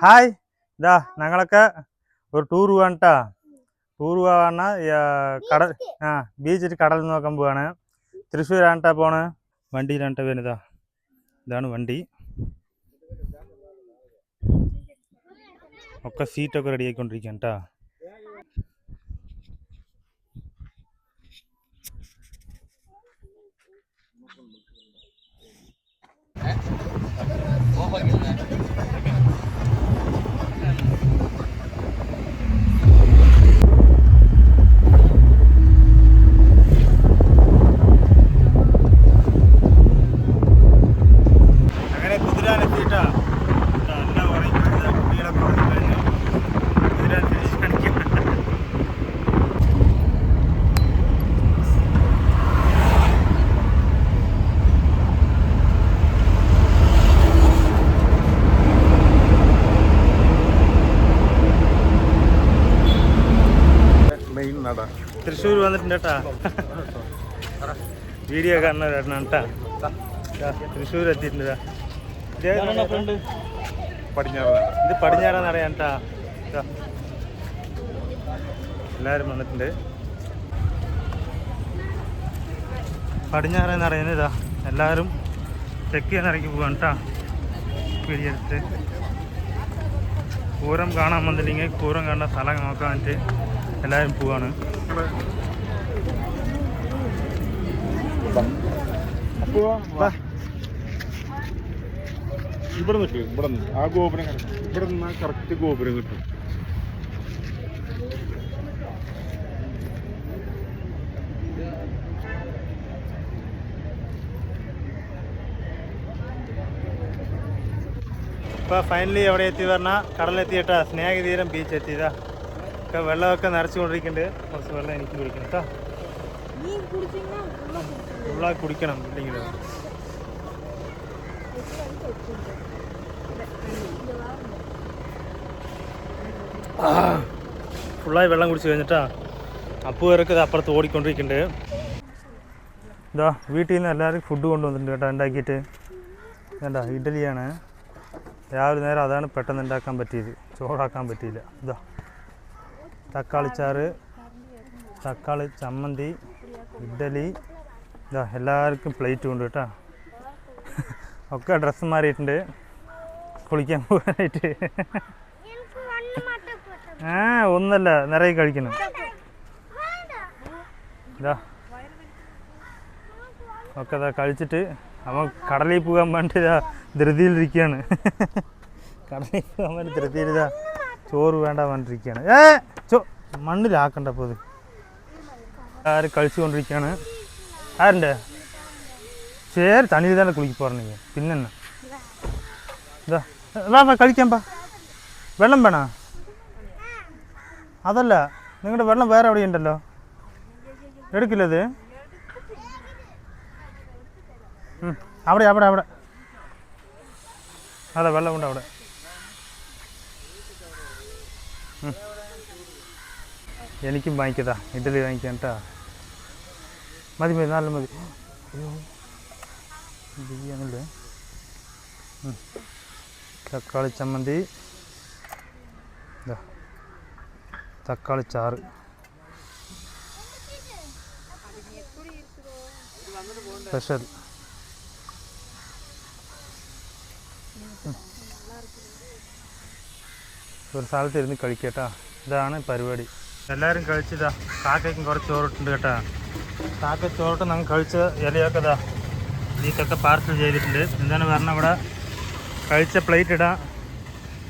Hi. ഇതാ ഞങ്ങളൊക്കെ ഒരു ടൂർ പോവാണ്ടാ ടൂർ പോവാണ് കടൽ ആ ബീച്ചിൽ കടൽ നോക്കാൻ പോവാണ്. തൃശ്ശൂരാണ്ടാ പോണ്. വണ്ടിയിലാണ്ടാ വരുന്നതാ ഇതാണ് വണ്ടി. ഒക്കെ സീറ്റൊക്കെ റെഡി ആയിക്കൊണ്ടിരിക്കുകയാണ് കേട്ടാ അങ്ങനെ തൃശ്ശൂർ വന്നിട്ടുണ്ട് കേട്ടാ. വീഡിയോ കാണുന്ന കേട്ടാ. തൃശ്ശൂർ എത്തിയിട്ടുണ്ട് ഇത് പടിഞ്ഞാറാന്ന് അറിയാം കേട്ടാ. എല്ലാവരും വന്നിട്ടുണ്ട്. പടിഞ്ഞാറെന്ന് അറിയുന്നത് ഇതാ. എല്ലാവരും ചെക്ക് ചെയ്യാൻ ഇറങ്ങി പോവാണ് കേട്ടാ. പിടിയെടുത്ത് പൂരം കാണാൻ വന്നില്ലെങ്കിൽ പൂരം കാണുന്ന സ്ഥലം നോക്കാൻ വേണ്ടിയിട്ട് എല്ലാവരും പോവാണ്. അപ്പോ ഇവിടെ നിൽക്ക് ഇവിടെ നിന്ന് ആ ഗോപുരം ഇവിടെ നിന്നാ കറക്റ്റ് ഗോപുരം കിട്ടും. ഇപ്പോൾ ഫൈനലി എവിടെ എത്തി പറഞ്ഞാൽ കടലെത്തിയിട്ടാ സ്നേഹതീരം ബീച്ച് എത്തിയതാ. ഒക്കെ വെള്ളമൊക്കെ നിറച്ചുകൊണ്ടിരിക്കുന്നുണ്ട്. കുറച്ച് വെള്ളം എനിക്ക് കുടിക്കണം കേട്ടോ ഫുള്ളാ കുടിക്കണം ഇല്ലെങ്കിൽ ഫുള്ളായി വെള്ളം കുടിച്ച് കഴിഞ്ഞിട്ടാ അപ്പു പേരൊക്കെ അപ്പുറത്ത് ഓടിക്കൊണ്ടിരിക്കുന്നുണ്ട് ഇതാ വീട്ടിൽ നിന്ന് എല്ലാവർക്കും ഫുഡ് കൊണ്ടുവന്നിട്ടുണ്ട് കേട്ടോ ഉണ്ടാക്കിയിട്ട്. വേണ്ട ഇഡലിയാണ്. രാവിലെ നേരം അതാണ് പെട്ടെന്ന് ഉണ്ടാക്കാൻ പറ്റിയത്. ചോറാക്കാൻ പറ്റിയില്ല. ഇതാ തക്കാളി ചാറ് തക്കാളി ചമ്മന്തി ഇഡ്ഡലി. ഇതാ എല്ലാവർക്കും പ്ലേറ്റ് ഉണ്ട് കേട്ടോ. ഒക്കെ ഡ്രസ്സ് മാറിയിട്ടുണ്ട്. കുളിക്കാൻ പോകാനായിട്ട്. ആ ഒന്നല്ല നിറയെ കഴിക്കണം. ഇതാ ഒക്കെ ഇതാ കഴിച്ചിട്ട് അവൻ കടലിൽ പോകാൻ വേണ്ടി ഇതാ ധൃതിയിലിരിക്കുകയാണ് കടലിൽ പോകാൻ വേണ്ടി ധൃതിയിൽ ഇതാ ചോറ് വേണ്ട വേണ്ടിയിരിക്കുകയാണ് ഏ ചോ മണ്ണിലാക്കണ്ട അപ്പോൾ ഇത്. ആരും കളിച്ചുകൊണ്ടിരിക്കുകയാണ് ആരുണ്ട് ചേര് തണിയിൽ തന്നെ കുളിക്ക് പോറണെങ്കിൽ പിന്നെ ഇതാ വാ വാ കഴിക്കാൻ പാ വെള്ളം വേണോ അതല്ല നിങ്ങളുടെ വെള്ളം വേറെ എവിടെ ഉണ്ടല്ലോ എടുക്കില്ലത് ഉം, അവിടെ അവിടെ അവിടെ അതെ വെള്ളമുണ്ട് അവിടെ ഉം. എനിക്കും വാങ്ങിക്കതാ ഇഡലി വാങ്ങിക്കാൻ കേട്ടാ മതി മതി നല്ല മതി. അയ്യോ ബിരിയാണില്ലേ. തക്കാളി ചമ്മന്തി. തക്കാളി ചാറ്. സ്പെഷ്യൽ. ഒരു സ്ഥലത്ത് ഇരുന്ന് കഴിക്കട്ടാ ഇതാണ് പരിപാടി. എല്ലാവരും കഴിച്ചതാ. കാക്കയ്ക്കും കുറച്ച് ചോറിട്ടുണ്ട് കേട്ടാ. കാക്ക ചോറിട്ട് ഞങ്ങൾ കഴിച്ച ഇലയൊക്കെ ഇതാ ഇതിക്കൊക്കെ പാർസൽ ചെയ്തിട്ടുണ്ട്. എന്താണ് പറഞ്ഞാൽ ഇവിടെ കഴിച്ച പ്ലേറ്റ് ഇടാം.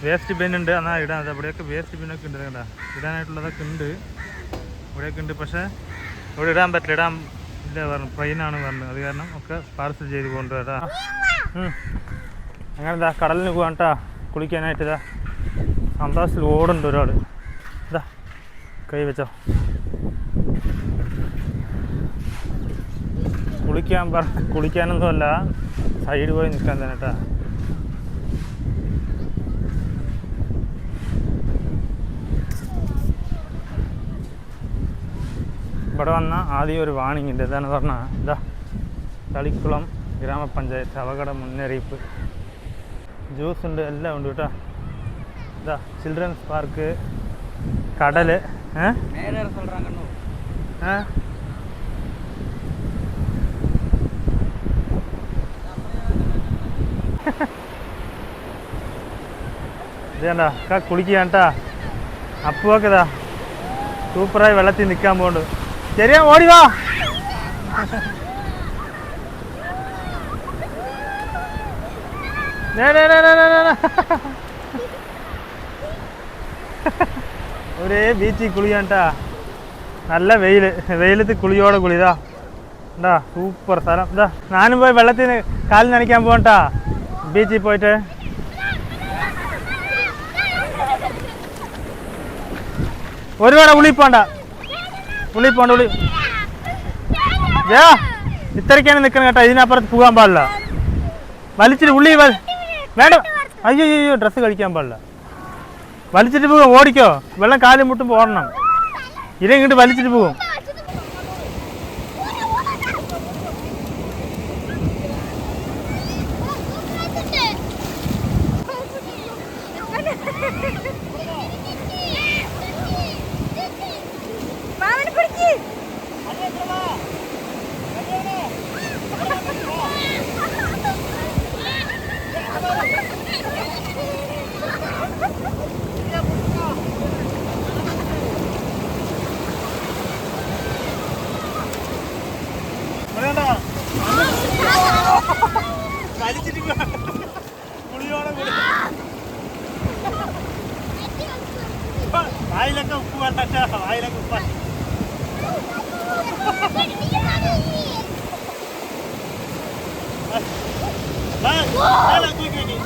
വേസ്റ്റ് ബിൻ ഉണ്ട്. എന്നാൽ ഇടാം. അത് ഇവിടെയൊക്കെ വേസ്റ്റ് ബിന്നൊക്കെ ഉണ്ട് കേട്ടോ. ഇടാനായിട്ടുള്ളതൊക്കെ ഉണ്ട്. ഇവിടെയൊക്കെ ഉണ്ട്. പക്ഷേ ഇവിടെ ഇടാൻ പറ്റില്ല. ഇടാൻ ഇല്ല പറഞ്ഞു. ട്രെയിനാണ് പറഞ്ഞത് അത് കാരണം ഒക്കെ പാർസൽ ചെയ്ത് കൊണ്ടുവരാ അങ്ങനെ ഇതാ കടലിന് പോകാൻ കേട്ടാ. കുളിക്കാനായിട്ട് ഇതാ സന്തോഷത്തിൽ ഒരാൾ കൈ വെച്ചോ കുളിക്കാൻ പറ കുളിക്കാനൊന്നുമല്ല സൈഡ് പോയി നിൽക്കാൻ തന്നെ കേട്ടാ. ഇവിടെ വന്ന ആദ്യം ഒരു വാണിംഗ് ഉണ്ട്. എന്താണെന്ന് പറഞ്ഞാൽ ഇതാ തളിക്കുളം ഗ്രാമപഞ്ചായത്ത് അപകട മുന്നറിയിപ്പ്. ജ്യൂസ് ഉണ്ട് എല്ലാം ഉണ്ട് കേട്ടോ. ഇതാ ചിൽഡ്രൻസ് പാർക്ക് കടൽ ஆ ഇതേണ്ടാ അക്ക കുളിക്കുകയാണ്ടാ അപ്പുവൊക്കെതാ സൂപ്പറായി വെള്ളത്തിൽ നിൽക്കാൻ പോകുന്നുണ്ട് ശരിയാ ഓടി വാ നേ നേ നേ നേ നേ ഒരേ ബീച്ചിൽ കുളിയാട്ടാ നല്ല വെയിൽ വെയിലത്ത് കുളിയോടെ കുളിതാ. എന്താ സൂപ്പർ സ്ഥലം. എന്താ ഞാനും പോയി വെള്ളത്തിൽ കാലിൽ നനയ്ക്കാൻ പോകട്ടാ ബീച്ചിൽ പോയിട്ട്. ഒരുപാട് ഉള്ളി പോണ്ട. ഉള്ളി പോണ്ട ഉള്ളി. ജാ ഇത്രയ്ക്കാണ് നിൽക്കണം കേട്ടോ. ഇതിനപ്പുറത്ത് പോകാൻ പാടില്ല. വലിച്ചിട്ട് ഉള്ളി വേണ്ട. അയ്യോ അയ്യോ ഡ്രസ്സ് കഴിക്കാൻ പാടില്ല. വലിച്ചിട്ട് പോകും ഓടിക്കോ. വെള്ളം കാലും മുട്ടുമ്പോൾ ഓടണം ഇര ഇങ്ങോട്ട് വലിച്ചിട്ട് പോകും. فتاة وعائلة مفتحة لا لا لا قوي قوي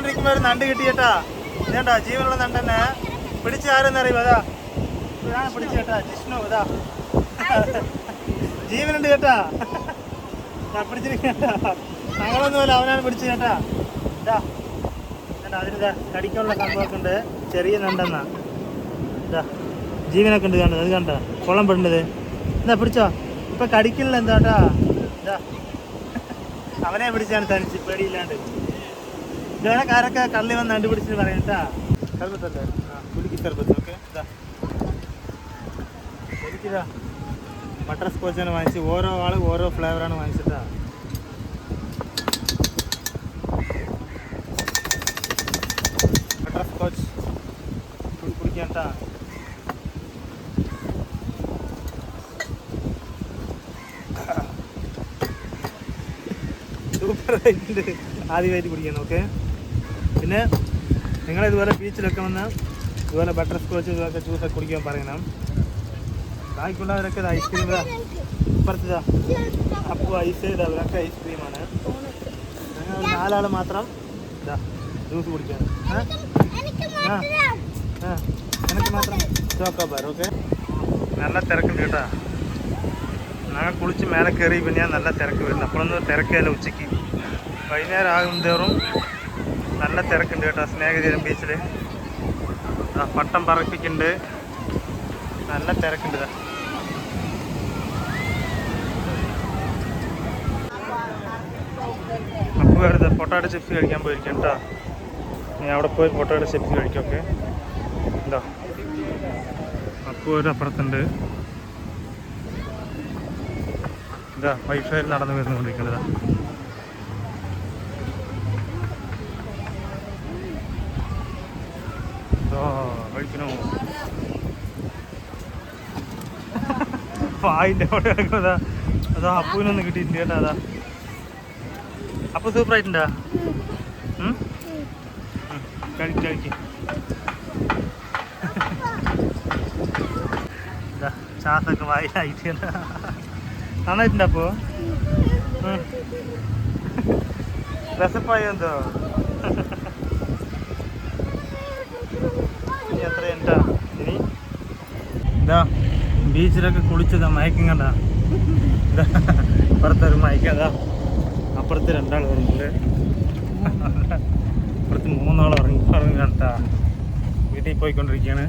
കുടിച്ചുകൊണ്ടിരിക്കുമ്പോ ഒരു നണ്ട് കിട്ടിയേട്ടാ ഇതേണ്ടാ? ജീവനുള്ള നണ്ടെന്നെ പിടിച്ച ആരെന്നറിയോ അതാ പിടിച്ചേട്ടാ ജിഷ്ണു അതാ ജീവനുണ്ട് കേട്ടാ ഞാൻ പിടിച്ചിരിക്കട്ടാ ഞങ്ങളൊന്നുമല്ല അവനാണ് പിടിച്ചു കേട്ടാ ഇതാ. ഇതാ അതിനിതാ കടിക്കാനുള്ള സംഭവമൊക്കെ ഉണ്ട്. ചെറിയ നണ്ടെന്നാ. ഇതാ. ജീവനൊക്കെ ഉണ്ട് കണ്ടത് അത് കണ്ട? കൊള്ളം പെടേണ്ടത്. എന്താ പിടിച്ചോ. ഇപ്പൊ കടിക്കില്ല എന്താട്ടാ ഇതാ. അവനെ പിടിച്ചാണ് തനിച്ച് പേടിയില്ലാണ്ട്. ഇതേക്കാരൊക്കെ കള്ളി വന്ന് കണ്ടുപിടിച്ചിട്ട് പറയട്ടാ സർബത്തല്ലേ ആ. കുലുക്കി സർബത്ത് ഓക്കെ. ഇതാ. എനിക്കിതാ ബട്ടർ സ്കോച്ചാണ് വാങ്ങിച്ച് ഓരോ ആൾ ഓരോ ഫ്ലേവറാണ് വാങ്ങിച്ചിട്ടാ ബട്ടർ സ്കോച്ച്. കുടിക്കാട്ടാ സൂപ്പർ ആയിട്ടുണ്ട്. ആദ്യമായിട്ട് കുടിക്കണം ഓക്കെ. പിന്നെ നിങ്ങൾ ഇതുപോലെ ബീച്ചിലൊക്കെ വന്ന് ഇതുപോലെ ബട്ടർ സ്കോച്ച് ഇതൊക്കെ ജ്യൂസൊക്കെ കുടിക്കാൻ പറയണം. ബാക്കിയുള്ളവരൊക്കെ ഐസ്ക്രീം ഇപ്പുറത്തിതാ അപ്പോൾ ഐസ് ഇവരൊക്കെ ഐസ്ക്രീമാണ് ഞങ്ങൾ നാലാൾ മാത്രം ഇതാ ജ്യൂസ് കുടിക്കാൻ ആ. ആ. എനിക്ക് മാത്രം ചോക്കോബാർ ഓക്കെ? നല്ല തിരക്കുണ്ട് കേട്ടാ. ഞങ്ങൾ കുളിച്ച് മേലെ കയറി പിന്നെ നല്ല തിരക്ക് വരുന്നു അപ്പോഴൊന്നും തിരക്കല്ല ഉച്ചയ്ക്ക് വൈകുന്നേരം ആകും തോറും നല്ല തിരക്കുണ്ട് കേട്ടോ സ്നേഹതീരം ബീച്ചിൽ പട്ടം പറപ്പിക്കുന്നുണ്ട് നല്ല തിരക്കുണ്ട് അപ്പോൾ അടുത്ത് പൊട്ടാറ്റോ ചിപ്സ് കഴിക്കാൻ പോയിരിക്കാം കേട്ടോ. ഞാൻ അവിടെ പോയി പൊട്ടാറ്റോ ചിപ്സ് കഴിക്കും ഓക്കെ എന്താ അപ്പോൾ ഒരു അപ്പുറത്തുണ്ട്. ഇതാ വൈഫൈ നടന്നു വരുന്നുകൊണ്ടിരിക്കുന്നതാ കഴിക്കണോ പായിന്റെ അവിടെ കിടക്കുന്നതാ അതാ അപ്പൂനൊന്നും കിട്ടിയിട്ടില്ല കേട്ടോ അതാ. അപ്പൊ സൂപ്പർ ആയിട്ടുണ്ടാ. കഴിക്ക് കഴിക്ക് ശ്വാസമൊക്കെ വായിലായിട്ട് നന്നായിട്ടുണ്ടോ അപ്പോൾ രസപ്പായോ എന്തോ? ഉണ്ടാ ഇനി? ഇതാ ബീച്ചിലൊക്കെ കുളിച്ചതാ മയക്കം കണ്ട. ഇപ്പുറത്തൊരു മയക്കതാ അപ്പുറത്ത് രണ്ടാൾ വരുന്നുണ്ട്. അപ്പുറത്ത് മൂന്നാൾ ഇറങ്ങി ഇറങ്ങി കണ്ടാ. വീട്ടിൽ പോയിക്കൊണ്ടിരിക്കുകയാണ്.